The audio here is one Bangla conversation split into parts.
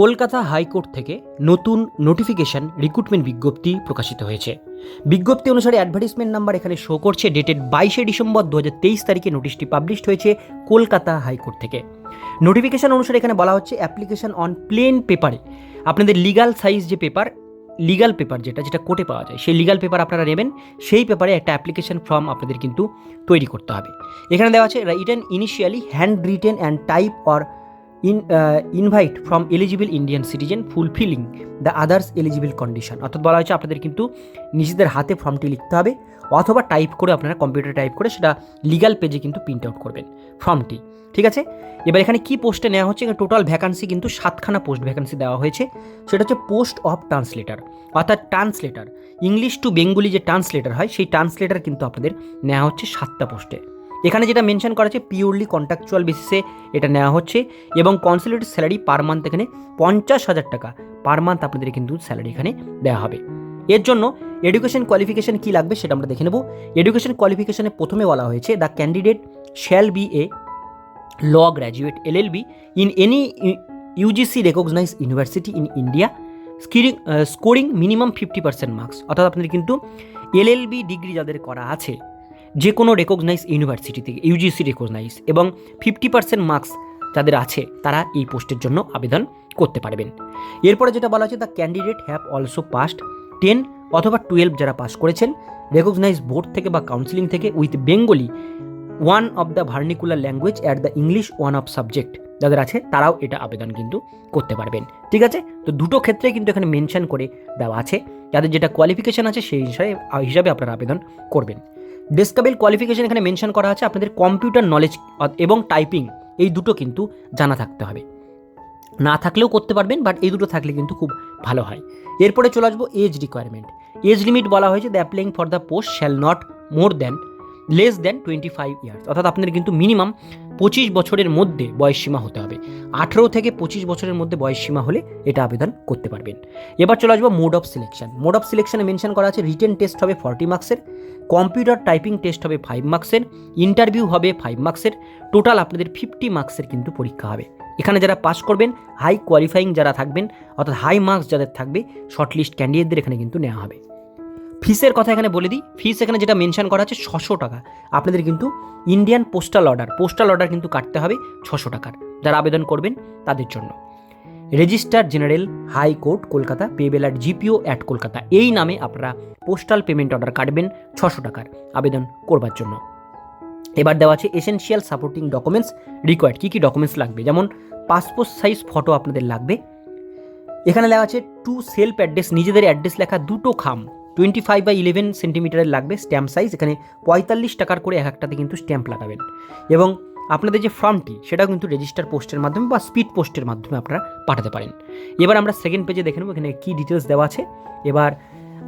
কলকাতা হাইকোর্ট থেকে নতুন নোটিফিকেশন রিক্রুটমেন্ট বিজ্ঞপ্তি প্রকাশিত হয়েছে। বিজ্ঞপ্তি অনুসারে অ্যাডভার্টিসমেন্ট নাম্বার এখানে শো করছে ডেটেড বাইশে ডিসেম্বর দু হাজার তেইশ তারিখে নোটিশটি পাবলিশড হয়েছে কলকাতা হাইকোর্ট থেকে। নোটিফিকেশন অনুসারে এখানে বলা হচ্ছে অ্যাপ্লিকেশন অন প্লেন পেপারে আপনাদের লিগাল সাইজ যে পেপার লিগাল পেপার যেটা যেটা কোর্টে পাওয়া যায়, সেই লিগাল পেপার আপনারা নেবেন, সেই পেপারে একটা অ্যাপ্লিকেশন ফর্ম আপনাদের কিন্তু তৈরি করতে হবে। এখানে দেওয়া আছে written initially hand written and type or in invite from eligible Indian citizen fulfilling the others eligible condition অর্থাৎ বলা হয়েছে আপনাদের কিন্তু নিজেদের হাতে ফর্মটি লিখতে হবে, অথবা টাইপ করে আপনারা কম্পিউটার টাইপ করে সেটা লিগাল পেজে কিন্তু প্রিন্ট আউট করবেন ফর্মটি ঠিক আছে? এবার এখানে কি পোস্টে নেওয়া হচ্ছে? এখানে টোটাল ভ্যাকান্সি কিন্তু সাতখানা পোস্ট ভ্যাকান্সি দেওয়া হয়েছে। সেটা হচ্ছে পোস্ট অফ ট্রান্সলেটার অর্থাৎ ট্রান্সলেটার ইংলিশ টু বেঙ্গলি যে ট্রান্সলেটার হয়, সেই ট্রান্সলেটার কিন্তু আপনাদের নেওয়া হচ্ছে সাতটা পোস্টে এখানে যেটা মেনশন করা আছে পিওরলি কন্ট্রাকচুয়াল বেসিসে এটা নেওয়া হচ্ছে এবং কনসুলেট স্যালারি পার মান্থ এখানে পঞ্চাশ হাজার টাকা পার মান্থ আপনাদের কিন্তু স্যালারি এখানে দেওয়া হবে। এর জন্য এডুকেশন কোয়ালিফিকেশন কী লাগবে সেটা আমরা দেখে নেব। এডুকেশন কোয়ালিফিকেশনে প্রথমে বলা হয়েছে the candidate shall be a law graduate L L B in any UGC recognise university in India scoring scoring minimum fifty percent marks অর্থাৎ আপনাদের কিন্তু এলএলবি ডিগ্রি যাদের করা আছে যে কোনো রেকগনাইজ ইউনিভার্সিটি থেকে ইউজিসি রেকগনাইজ এবং ফিফটি পার্সেন্ট মার্কস যাদের আছে, তারা এই পোস্টের জন্য আবেদন করতে পারবেন। এরপরে যেটা বলা হচ্ছে the candidate have also passed ten অথবা টুয়েলভ যারা পাস করেছেন রেকগনাইজ বোর্ড থেকে বা কাউন্সিলিং থেকে with Bengali one of the vernacular language at the English one of subject যাদের আছে, তারাও এটা আবেদন কিন্তু করতে পারবেন। ঠিক আছে? তো দুটো ক্ষেত্রে কিন্তু এখানে মেনশন করে দেওয়া আছে। যাদের যেটা কোয়ালিফিকেশান আছে, সেই হিসাবে হিসাবে আপনারা আবেদন করবেন। ডেস্কাবেল কোয়ালিফিকেশন এখানে মেনশন করা আছে, আপনাদের কম্পিউটার নলেজ এবং টাইপিং এই দুটো কিন্তু জানা থাকতে হবে। না থাকলেও করতে পারবেন বাট এই দুটো থাকলে কিন্তু খুব ভালো হয়। এরপরে চলে আসব এজ রিকোয়ারমেন্ট এজ লিমিট বলা হয়েছে the applying for the post shall not more than less than twenty five years অর্থাৎ আপনাদের কিন্তু মিনিমাম পঁচিশ বছরের মধ্যে বয়সসীমা হতে হবে। আঠেরো থেকে পঁচিশ বছরের মধ্যে বয়সসীমা হলে এটা আবেদন করতে পারবেন। এবার চলে আসব mode of selection mode of সিলেকশনে mention করা আছে রিটেন টেস্ট হবে ফর্টি মার্কসের কম্পিউটার টাইপিং টেস্ট হবে ফাইভ মার্কসের ইন্টারভিউ হবে ফাইভ মার্কসের টোটাল আপনাদের ফিফটি মার্কসের কিন্তু পরীক্ষা হবে। এখানে যারা পাস করবেন হাই কোয়ালিফাইং যারা থাকবেন, অর্থাৎ হাই মার্কস যাদের থাকবে শর্টলিস্ট ক্যান্ডিডেটদের এখানে কিন্তু নেওয়া হবে। ফিসের কথা এখানে বলে দিই। ফিস এখানে যেটা মেনশন করা আছে, ছশো টাকা। আপনাদের কিন্তু Indian postal order postal order কিন্তু কাটতে হবে ছশো টাকার। যারা আবেদন করবেন, তাদের জন্য। Registrar general high court Kolkata, payable at GPO at Kolkata. এই নামে আপনারা পোস্টাল পেমেন্ট অর্ডার কাটবেন ছশো টাকার আবেদন করবার জন্য। এবার দেওয়া আছে এসেনশিয়াল সাপোর্টিং ডকুমেন্টস রিকোয়ার্ড কী কী ডকুমেন্টস লাগবে? যেমন পাসপোর্ট সাইজ ফটো আপনাদের লাগবে। এখানে দেওয়া আছে টু সেলফ অ্যাড্রেস নিজেদের অ্যাড্রেস লেখা দুটো খাম। টোয়েন্টি ফাইভ বাই ইলেভেন সেন্টিমিটারের লাগবে স্ট্যাম্প সাইজ এখানে পঁয়তাল্লিশ টাকার করে এক একটাতে কিন্তু স্ট্যাম্প লাগাবেন। এবং আপনাদের যে ফর্মটি সেটা কিন্তু রেজিস্টার পোস্টের মাধ্যমে বা স্পিড পোস্টের মাধ্যমে আপনারা পাঠাতে পারেন। এবার আমরা সেকেন্ড পেজে দেখে নেব, এখানে কী ডিটেলস দেওয়া আছে। এবার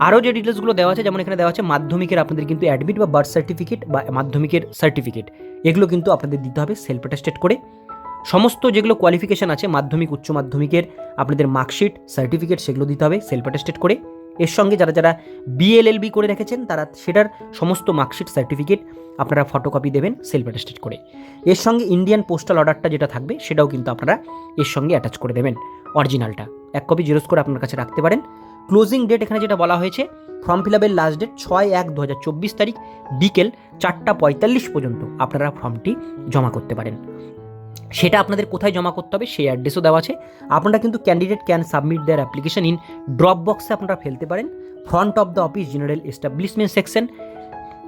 আরও যে ডিটেলসগুলো দেওয়া আছে, যেমন এখানে দেওয়া আছে মাধ্যমিকের আপনাদের কিন্তু অ্যাডমিট বা বার্থ সার্টিফিকেট বা মাধ্যমিকের সার্টিফিকেট এগুলো কিন্তু আপনাদের দিতে হবে সেলফ অ্যাটাস্টেড করে। সমস্ত যেগুলো কোয়ালিফিকেশান আছে, মাধ্যমিক, উচ্চ মাধ্যমিকের, আপনাদের মার্কশিট সার্টিফিকেট সেগুলো দিতে হবে সেলফ অ্যাটাস্টেড করে। এর সঙ্গে যারা যারা বিএলএলবি করে রেখেছেন, তারা সেটার সমস্ত মার্কশিট, সার্টিফিকেট আপনারা ফটোকপি দেবেন সেলফ অ্যাটাস্টেড করে। এর সঙ্গে ইন্ডিয়ান পোস্টাল অর্ডারটা যেটা থাকবে, সেটাও কিন্তু আপনারা এর সঙ্গে অ্যাটাচ করে দেবেন অরিজিনালটা এক কপি জেরোস করে আপনার কাছে রাখতে পারেন। ক্লোজিং ডেট এখানে যেটা বলা হয়েছে ফর্ম ফিল আপের লাস্ট ডেট ছয় এক দু হাজার চব্বিশ তারিখ বিকেল চারটা পঁয়তাল্লিশ পর্যন্ত আপনারা ফর্মটি জমা করতে পারেন। সেটা আপনাদের কোথায় জমা করতে হবে সেই অ্যাড্রেসও দেওয়া আছে। আপনারা কিন্তু candidate can submit their application in drop বক্সে আপনারা ফেলতে পারেন। Front of the office general establishment section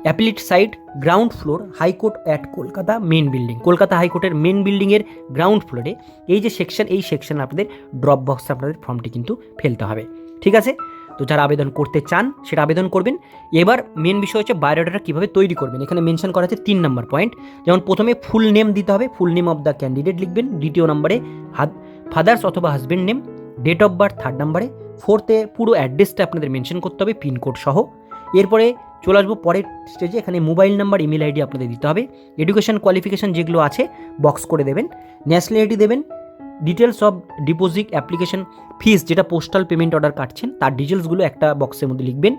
appellate side ground floor high court at Kolkata main building Kolkata হাইকোর্টের মেন বিল্ডিংয়ের গ্রাউন্ড ফ্লোরে এই যে সেকশন এই সেকশন আপনাদের ড্রপ বক্সে আপনাদের ফর্মটি কিন্তু ফেলতে হবে। ঠিক আছে? তো যারা আবেদন করতে চান, সেটা আবেদন করবেন। এবার মেন বিষয় হচ্ছে বায়োডাটা কীভাবে তৈরি করবেন? এখানে মেনশন করা আছে তিন নম্বর পয়েন্ট যেমন প্রথমে ফুল নেম দিতে হবে full name of the candidate লিখবেন, দ্বিতীয় নম্বরে হাত ফাদার্স অথবা husband name date of birth third নম্বরে ফোর্থে পুরো অ্যাড্রেসটা আপনাদের মেনশন করতে হবে পিনকোড সহ। এরপরে চলে আসব পরের স্টেজে এখানে মোবাইল নাম্বার ইমেল আইডি আপনাদের দিতে হবে। এডুকেশন কোয়ালিফিকেশান যেগুলো আছে বক্স করে দেবেন। ন্যাশনালিটি দেবেন details of deposit application fees যেটা পোস্টাল পেমেন্ট অর্ডার কাটছেন, তার ডিটেলসগুলো একটা বক্সের মধ্যে লিখবেন।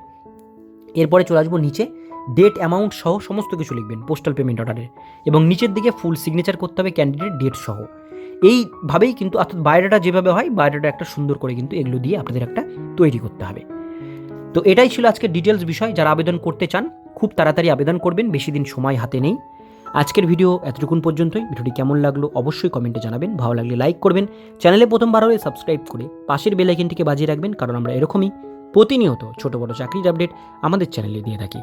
এরপরে চলে আসব নিচে ডেট অ্যামাউন্ট সহ সমস্ত কিছু লিখবেন পোস্টাল পেমেন্ট অর্ডারের এবং নিচের দিকে ফুল সিগনেচার করতে হবে ক্যান্ডিডেট ডেট সহ। এইভাবেই কিন্তু, অর্থাৎ বায়োডাটা যেভাবে হয়, বায়োডাটা একটা সুন্দর করে কিন্তু এগুলো দিয়ে আপনাদের একটা তৈরি করতে হবে। তো এটাই ছিল আজকে ডিটেলস বিষয়। যারা আবেদন করতে চান, খুব তাড়াতাড়ি আবেদন করবেন, বেশি দিন সময় হাতে নেই। আজকের ভিডিও এতটুকুন পর্যন্তই। ভিডিওটি কেমন লাগল অবশ্যই কমেন্টে জানাবেন। ভালো লাগলে লাইক করবেন। চ্যানেলে প্রথমবার হলে সাবস্ক্রাইব করে পাশের বেলাইকেনটিকে বাজিয়ে রাখবেন, কারণ আমরা এরকমই প্রতিনিয়ত ছোটো বড়ো চাকরির আপডেট আমাদের চ্যানেলে দিয়ে থাকি।